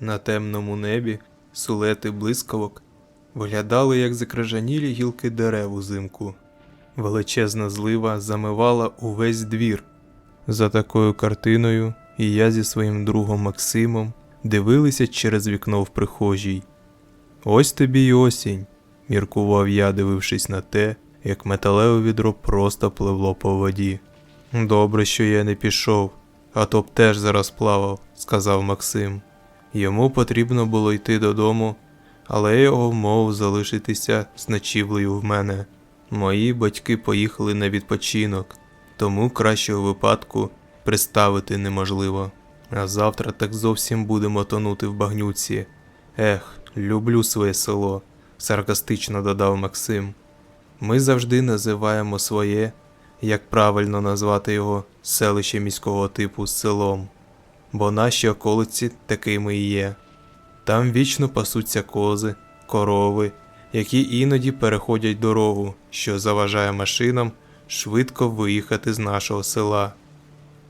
На темному небі сулети блискавок виглядали як закрижанілі гілки дерев узимку. Величезна злива замивала увесь двір. За такою картиною і я зі своїм другом Максимом дивилися через вікно в прихожій. Ось тобі й осінь, міркував я, дивившись на те, як металеве відро просто пливло по воді. Добре, що я не пішов, а то б теж зараз плавав, сказав Максим. Йому потрібно було йти додому, але його вмовив залишитися з ночівлею в мене. Мої батьки поїхали на відпочинок, тому кращого випадку представити неможливо. А завтра так зовсім будемо тонути в багнюці. Ех, люблю своє село, саркастично додав Максим. Ми завжди називаємо своє, як правильно назвати його селище міського типу з селом, бо наші околиці такими і є. Там вічно пасуться кози, корови, які іноді переходять дорогу, що заважає машинам швидко виїхати з нашого села.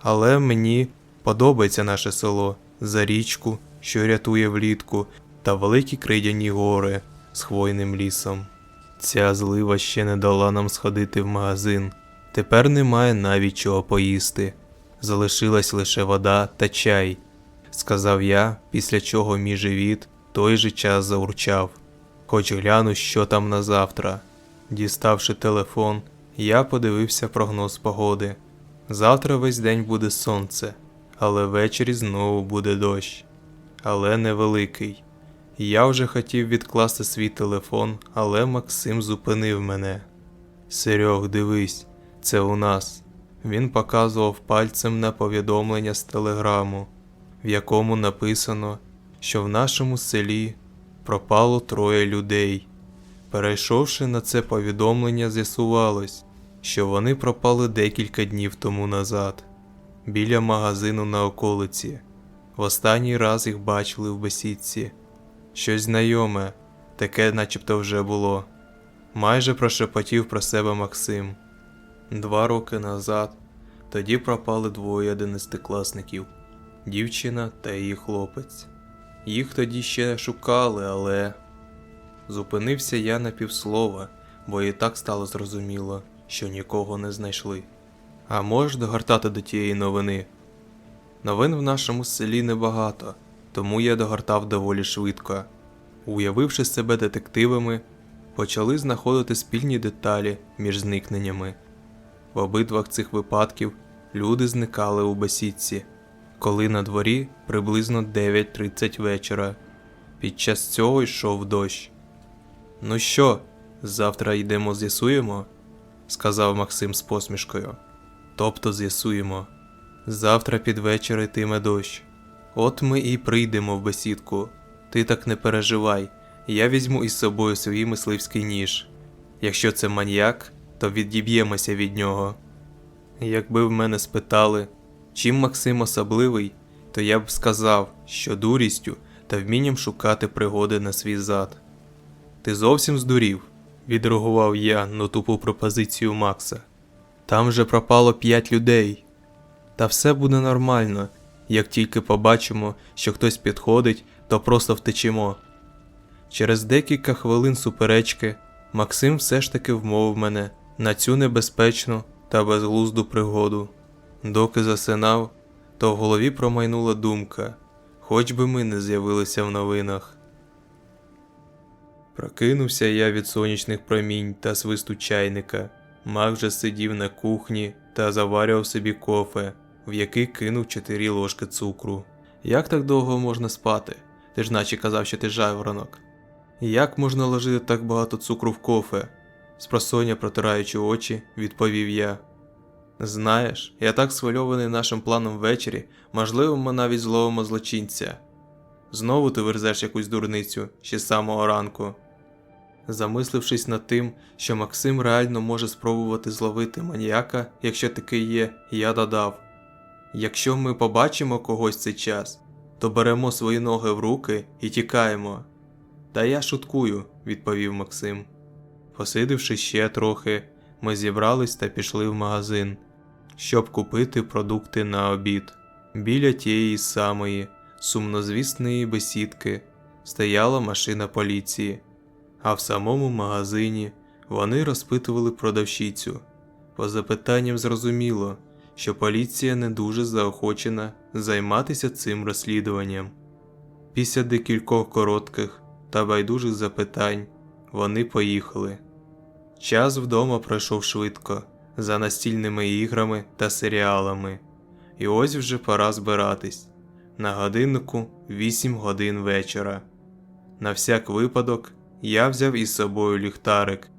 Але мені подобається наше село за річку, що рятує влітку, та великі кридяні гори з хвойним лісом. Ця злива ще не дала нам сходити в магазин. Тепер немає навіть чого поїсти. Залишилась лише вода та чай, сказав я, після чого мій живіт той же час заурчав. Хоч гляну, що там на завтра. Діставши телефон, я подивився прогноз погоди. Завтра весь день буде сонце, але ввечері знову буде дощ. Але невеликий. Я вже хотів відкласти свій телефон, але Максим зупинив мене. Серьох, дивись, це у нас. Він показував пальцем на повідомлення з телеграму, в якому написано, що в нашому селі пропало троє людей. Перейшовши на це повідомлення, з'ясувалось, що вони пропали декілька днів тому назад, біля магазину на околиці. В останній раз їх бачили в бесідці. Щось знайоме, таке начебто вже було. Майже прошепотів про себе Максим. Два роки назад тоді пропали двоє одинадцятикласників дівчина та її хлопець. Їх тоді ще шукали, але. Зупинився я на півслова, бо і так стало зрозуміло, що нікого не знайшли. А можеш догортати до тієї новини? Новин в нашому селі небагато, тому я догортав доволі швидко. Уявивши себе детективами, почали знаходити спільні деталі між зникненнями. В обидвах цих випадків люди зникали у бесідці, коли на дворі приблизно 9.30 вечора. Під час цього йшов дощ. Ну що, завтра йдемо з'ясуємо? сказав Максим з посмішкою. Тобто з'ясуємо. Завтра під вечір йтиме дощ. От ми і прийдемо в бесідку. Ти так не переживай, я візьму із собою свій мисливський ніж. Якщо це маньяк, то відіб'ємося від нього. Якби в мене спитали, чим Максим особливий, то я б сказав, що дурістю та вмінням шукати пригоди на свій зад. Ти зовсім здурів, відреагував я на тупу пропозицію Макса. Там же пропало п'ять людей. Та все буде нормально, як тільки побачимо, що хтось підходить, то просто втечемо. Через декілька хвилин суперечки Максим все ж таки вмовив мене на цю небезпечну та безглузду пригоду. Доки засинав, то в голові промайнула думка, хоч би ми не з'явилися в новинах. Прокинувся я від сонячних промінь та свисту чайника. Мак вже сидів на кухні та заварював собі кофе, в який кинув чотири ложки цукру. Як так довго можна спати? Ти ж наче казав, що ти жайворонок. Як можна ложити так багато цукру в кофе? Спросоння протираючи очі, відповів я. Знаєш, я так схвильований нашим планом ввечері, можливо, ми навіть зловимо злочинця. Знову ти верзеш якусь дурницю ще з самого ранку. Замислившись над тим, що Максим реально може спробувати зловити маніяка, якщо такий є, я додав: якщо ми побачимо когось цей час, то беремо свої ноги в руки і тікаємо. Та я шуткую, відповів Максим. Посидивши ще трохи, ми зібрались та пішли в магазин, щоб купити продукти на обід. Біля тієї самої сумнозвісної бесідки стояла машина поліції, а в самому магазині вони розпитували продавщицю. По запитанням зрозуміло, що поліція не дуже заохочена займатися цим розслідуванням. Після декількох коротких та байдужих запитань вони поїхали. Час вдома пройшов швидко, за настільними іграми та серіалами, і ось вже пора збиратись. На годиннику 8 годин вечора. На всяк випадок я взяв із собою ліхтарик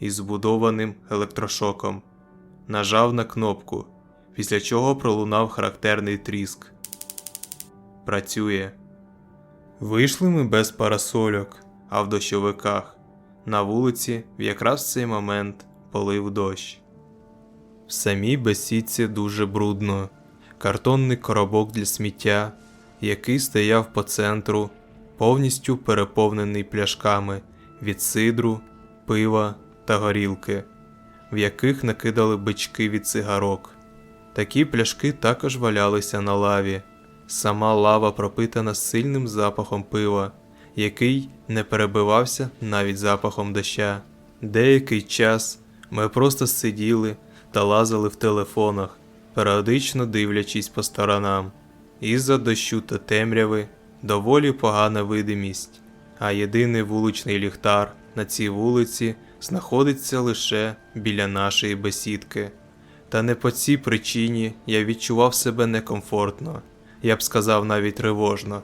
із збудованим електрошоком, нажав на кнопку, після чого пролунав характерний тріск. Працює. Вийшли ми без парасольок, а в дощовиках. На вулиці в якраз в цей момент полив дощ. В самій бесідці дуже брудно. Картонний коробок для сміття, який стояв по центру, повністю переповнений пляшками від сидру, пива та горілки, в яких накидали бички від цигарок. Такі пляшки також валялися на лаві. Сама лава пропитана сильним запахом пива, який не перебивався навіть запахом доща. Деякий час ми просто сиділи та лазили в телефонах, періодично дивлячись по сторонам. Із-за дощу та темряви доволі погана видимість, а єдиний вуличний ліхтар на цій вулиці знаходиться лише біля нашої бесідки. Та не по цій причині я відчував себе некомфортно, я б сказав навіть тривожно,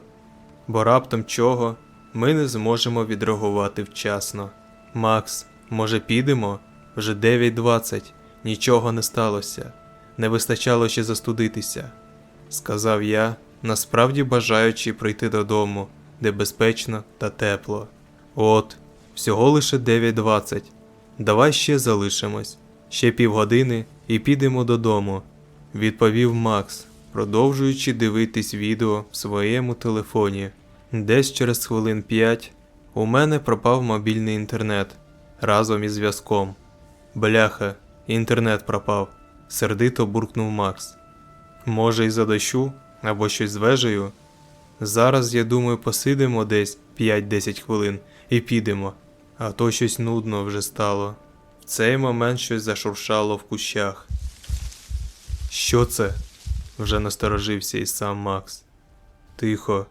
бо раптом чого ми не зможемо відреагувати вчасно. Макс, може підемо? Вже 9.20, нічого не сталося, не вистачало ще застудитися, сказав я, насправді бажаючи прийти додому, де безпечно та тепло. От, всього лише 9.20. Давай ще залишимось, ще півгодини і підемо додому, відповів Макс, продовжуючи дивитись відео в своєму телефоні. Десь через хвилин п'ять у мене пропав мобільний інтернет разом із зв'язком. Бляха, інтернет пропав, сердито буркнув Макс. Може, із-за дощу або щось з вежею? Зараз, я думаю, посидимо десь 5-10 хвилин і підемо, а то щось нудно вже стало. В цей момент щось зашуршало в кущах. Що це? вже насторожився і сам Макс. Тихо,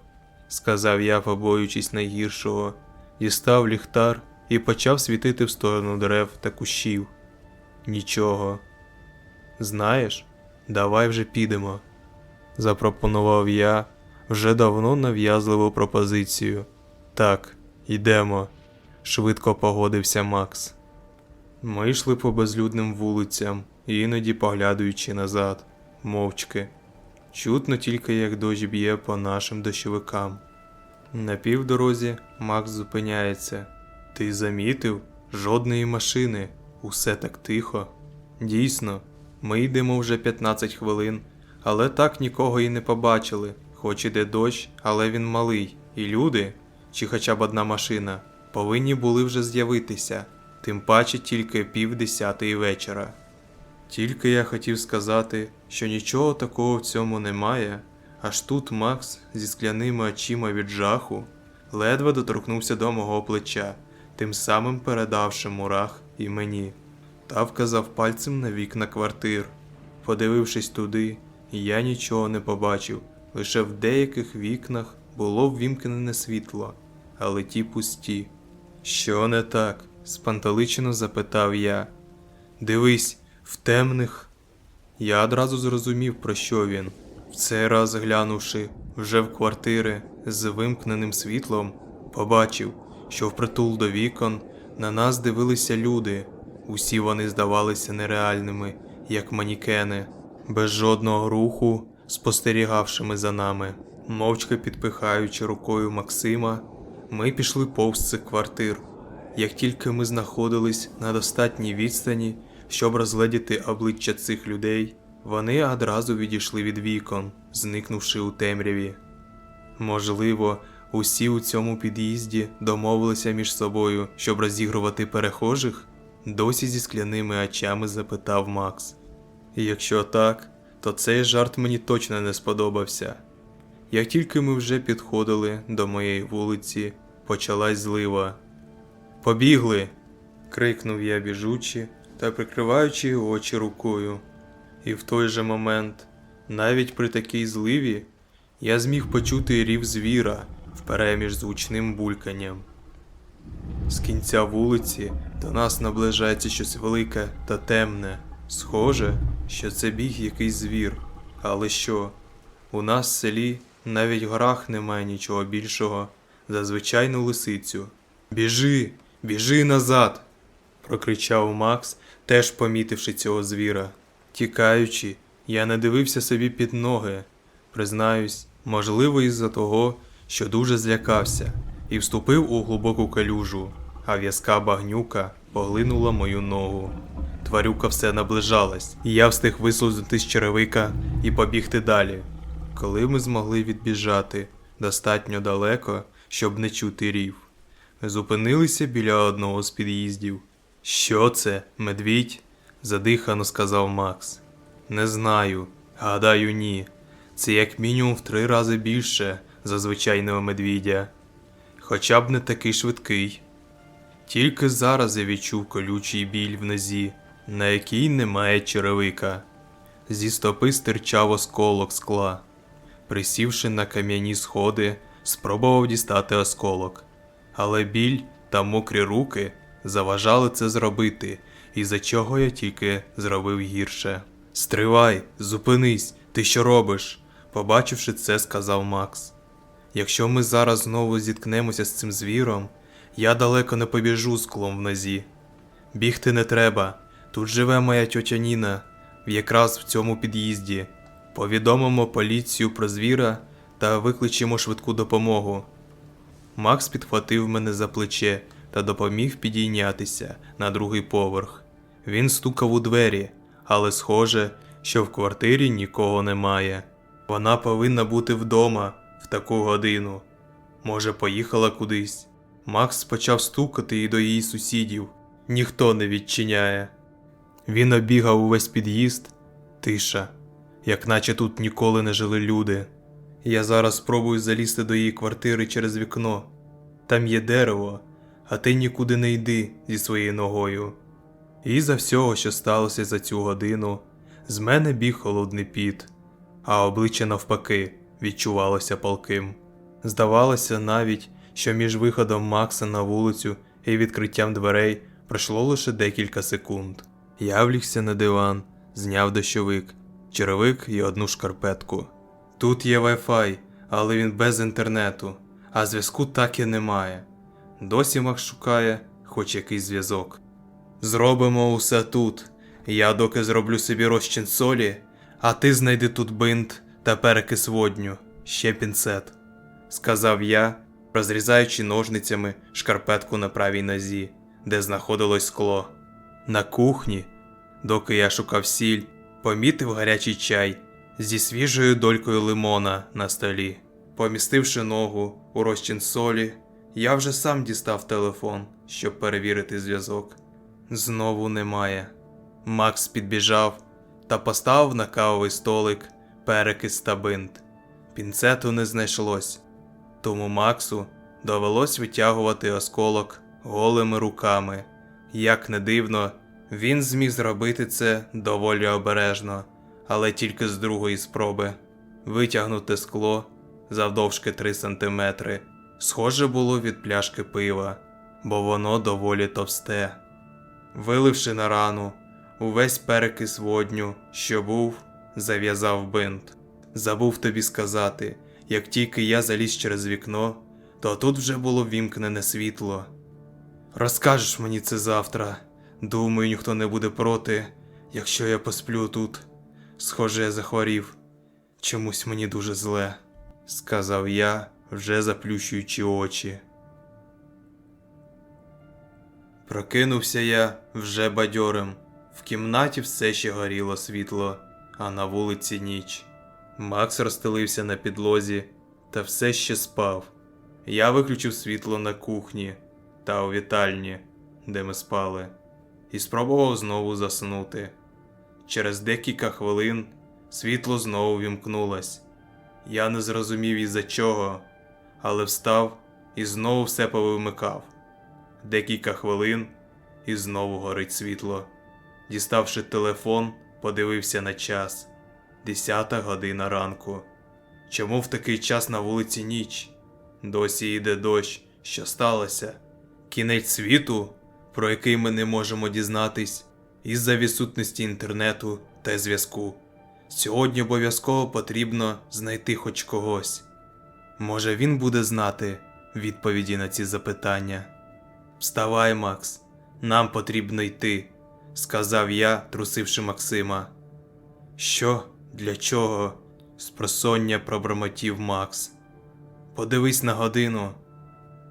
сказав я, побоюючись найгіршого, дістав ліхтар і почав світити в сторону дерев та кущів. Нічого. Знаєш, давай вже підемо, запропонував я вже давно нав'язливу пропозицію. Так, йдемо, швидко погодився Макс. Ми йшли по безлюдним вулицям, іноді поглядаючи назад, мовчки. Чутно тільки, як дощ б'є по нашим дощовикам. На півдорозі Макс зупиняється. Ти замітив? Жодної машини, усе так тихо. Дійсно, ми йдемо вже 15 хвилин, але так нікого і не побачили. Хоч іде дощ, але він малий, і люди, чи хоча б одна машина, повинні були вже з'явитися, тим паче тільки пів десятої вечора. Тільки я хотів сказати, що нічого такого в цьому немає, аж тут Макс зі скляними очима від жаху ледве доторкнувся до мого плеча, тим самим передавши мурах і мені, та вказав пальцем на вікна квартир. Подивившись туди, я нічого не побачив, лише в деяких вікнах було ввімкнене світло, але ті пусті. Що не так? спантеличено запитав я. Дивись, в темних. Я одразу зрозумів, про що він. В цей раз, глянувши вже в квартири з вимкненим світлом, побачив, що впритул до вікон на нас дивилися люди. Усі вони здавалися нереальними, як манікени, без жодного руху, спостерігавшими за нами. Мовчки підпихаючи рукою Максима, ми пішли повз цих квартир. Як тільки ми знаходились на достатній відстані, щоб розгледіти обличчя цих людей, вони одразу відійшли від вікон, зникнувши у темряві. Можливо, усі у цьому під'їзді домовилися між собою, щоб розігрувати перехожих? Досі зі скляними очами запитав Макс. Якщо так, то цей жарт мені точно не сподобався. Як тільки ми вже підходили до моєї вулиці, почалась злива. Побігли. крикнув я біжучи та прикриваючи очі рукою. І в той же момент, навіть при такій зливі, я зміг почути рів звіра впереміж звучним бульканням. З кінця вулиці до нас наближається щось велике та темне. Схоже, що це біг якийсь звір. Але що? У нас в селі навіть в горах немає нічого більшого за звичайну лисицю. Біжи, біжи назад. Прокричав Макс, теж помітивши цього звіра. Тікаючи, я не дивився собі під ноги. Признаюсь, можливо, із-за того, що дуже злякався, і вступив у глибоку калюжу, а в'язка багнюка поглинула мою ногу. Тварюка все наближалась, і я встиг вислузнути з черевика і побігти далі. Коли ми змогли відбіжати достатньо далеко, щоб не чути рів, зупинилися біля одного з під'їздів. Що це, медвідь? задихано сказав Макс. Не знаю, гадаю, ні. Це як мінімум в три рази більше за звичайного медвідя. Хоча б не такий швидкий. Тільки зараз я відчув колючий біль в нозі, на якій немає черевика. Зі стопи стирчав осколок скла. Присівши на кам'яні сходи, спробував дістати осколок. Але біль та мокрі руки заважали це зробити, і за чого я тільки зробив гірше. Стривай, зупинись, ти що робиш? Побачивши це, сказав Макс. Якщо ми зараз знову зіткнемося з цим звіром, я далеко не побіжу з клом в нозі. Бігти не треба. Тут живе моя тьотя Ніна, якраз в цьому під'їзді. Повідомимо поліцію про звіра та викличемо швидку допомогу. Макс підхватив мене за плече та допоміг підійнятися на другий поверх. Він стукав у двері, але схоже, що в квартирі нікого немає. Вона повинна бути вдома в таку годину. Може, поїхала кудись. Макс почав стукати і до її сусідів. Ніхто не відчиняє. Він обігав увесь під'їзд, тиша, як наче тут ніколи не жили люди. Я зараз спробую залізти до її квартири через вікно. Там є дерево, а ти нікуди не йди зі своєю ногою. І за всього, що сталося за цю годину, з мене біг холодний піт, а обличчя навпаки відчувалося палким. Здавалося навіть, що між виходом Макса на вулицю і відкриттям дверей пройшло лише декілька секунд. Я влігся на диван, зняв дощовик, черевик і одну шкарпетку. Тут є Wi-Fi, але він без інтернету, а зв'язку так і немає. Досі Макс шукає хоч якийсь зв'язок. Зробимо усе тут. Я доки зроблю собі розчин солі, а ти знайди тут бинт та перекис водню, ще пінцет, сказав я, розрізаючи ножницями шкарпетку на правій нозі, де знаходилось скло. На кухні, доки я шукав сіль, помітив гарячий чай зі свіжою долькою лимона на столі. Помістивши ногу у розчин солі, я вже сам дістав телефон, щоб перевірити зв'язок. Знову немає. Макс підбіжав та поставив на кавовий столик перекис та бинт. Пінцету не знайшлось, тому Максу довелось витягувати осколок голими руками. Як не дивно, він зміг зробити це доволі обережно, але тільки з другої спроби. Витягнути скло завдовжки 3 см, схоже було від пляшки пива, бо воно доволі товсте. Виливши на рану, увесь перекис водню, що був, зав'язав бинт. Забув тобі сказати, як тільки я заліз через вікно, то тут вже було вімкнене світло. Розкажеш мені це завтра. Думаю, ніхто не буде проти, якщо я посплю тут. Схоже, я захворів. Чомусь мені дуже зле, сказав я, вже заплющуючи очі. Прокинувся я вже бадьорим. В кімнаті все ще горіло світло, а на вулиці ніч. Макс розстелився на підлозі та все ще спав. Я виключив світло на кухні та у вітальні, де ми спали, і спробував знову заснути. Через декілька хвилин світло знову вімкнулось. Я не зрозумів із-за чого, але встав і знову все повимикав. Декілька хвилин і знову горить світло. Діставши телефон, подивився на час. Десята година ранку. Чому в такий час на вулиці ніч? Досі йде дощ. Що сталося? Кінець світу, про який ми не можемо дізнатись, із-за відсутності інтернету та зв'язку. Сьогодні обов'язково потрібно знайти хоч когось. Може, він буде знати відповіді на ці запитання. Вставай, Макс, нам потрібно йти, сказав я, трусивши Максима. Що? Для чого? спросоння пробормотів Макс. Подивись на годину.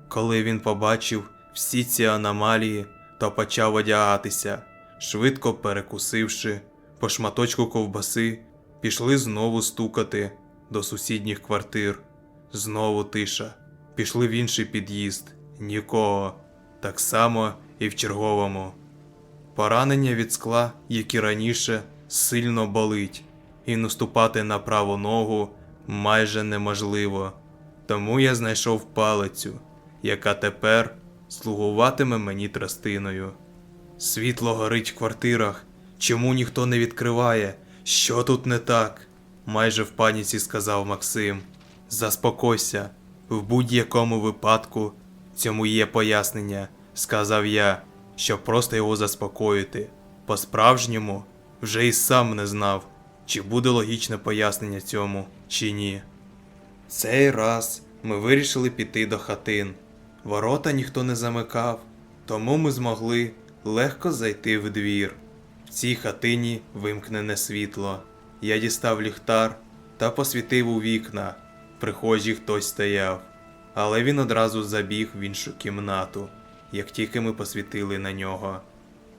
Коли він побачив всі ці аномалії, то почав одягатися, швидко перекусивши, по шматочку ковбаси, пішли знову стукати до сусідніх квартир. Знову тиша. Пішли в інший під'їзд. Нікого. Так само і в черговому. Поранення від скла, як і раніше, сильно болить, і наступати на праву ногу майже неможливо. Тому я знайшов палицю, яка тепер слугуватиме мені тростиною. Світло горить в квартирах. Чому ніхто не відкриває? Що тут не так? майже в паніці сказав Максим. Заспокойся, в будь-якому випадку цьому є пояснення, сказав я, щоб просто його заспокоїти. По-справжньому вже і сам не знав, чи буде логічне пояснення цьому, чи ні. Цей раз ми вирішили піти до хатин. Ворота ніхто не замикав, тому ми змогли легко зайти в двір. В цій хатині вимкнене світло. Я дістав ліхтар та посвітив у вікна. В прихожій хтось стояв, але він одразу забіг в іншу кімнату, як тільки ми посвітили на нього.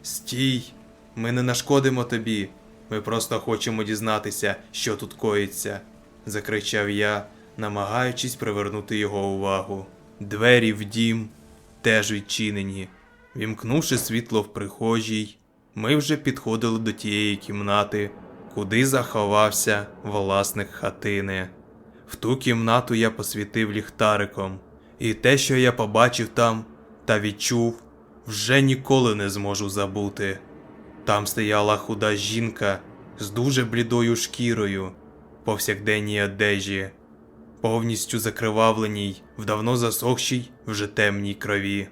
Стій! Ми не нашкодимо тобі. Ми просто хочемо дізнатися, що тут коїться, закричав я, намагаючись привернути його увагу. Двері в дім теж відчинені. Вімкнувши світло в прихожій, ми вже підходили до тієї кімнати, куди заховався власник хатини. В ту кімнату я посвітив ліхтариком, і те, що я побачив там та відчув, вже ніколи не зможу забути. Там стояла худа жінка з дуже блідою шкірою, повсякденній одежі, повністю закривавленій в давно засохшій вже темній крові.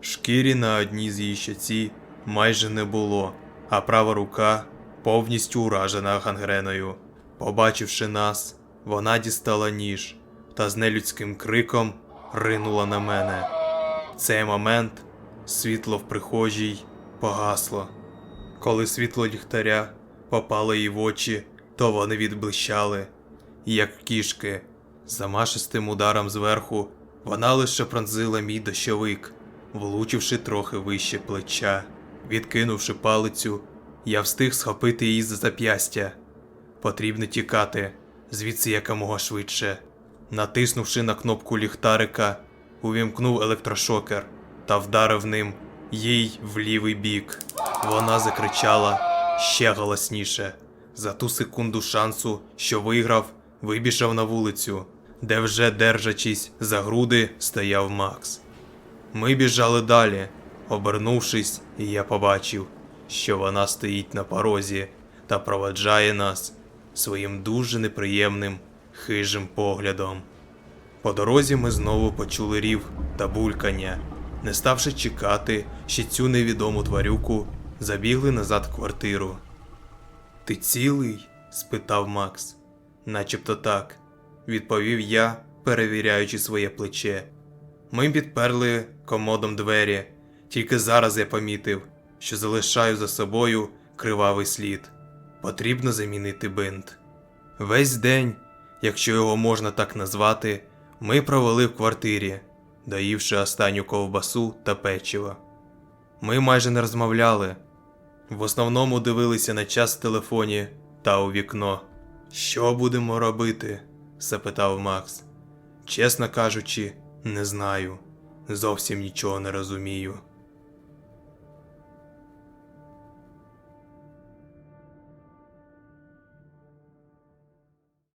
Шкірі на одній з її щоці майже не було, а права рука повністю уражена гангреною. Побачивши нас, вона дістала ніж та з нелюдським криком ринула на мене. В цей момент світло в прихожій погасло. Коли світло ліхтаря попало їй в очі, то вони відблищали, як кішки. Замашистим ударом зверху вона лише пронзила мій дощовик, влучивши трохи вище плеча. Відкинувши палицю, я встиг схопити її за зап'ястя. Потрібно тікати, звідси якомога швидше. Натиснувши на кнопку ліхтарика, увімкнув електрошокер та вдарив ним їй в лівий бік. Вона закричала ще голосніше. За ту секунду шансу, що виграв, вибіжав на вулицю, де вже держачись за груди, стояв Макс. Ми біжали далі. Обернувшись, я побачив, що вона стоїть на порозі та проведжає нас своїм дуже неприємним хижим поглядом. По дорозі ми знову почули рів та булькання. Не ставши чекати ще цю невідому тварюку, забігли назад в квартиру. Ти цілий? спитав Макс. Начебто так, відповів я, перевіряючи своє плече. Ми підперли комодом двері, тільки зараз я помітив, що залишаю за собою кривавий слід. Потрібно замінити бинт. Весь день, якщо його можна так назвати, ми провели в квартирі, доївши останню ковбасу та печиво. Ми майже не розмовляли. В основному дивилися на час в телефоні та у вікно. Що будемо робити? запитав Макс. Чесно кажучи, не знаю. Зовсім нічого не розумію.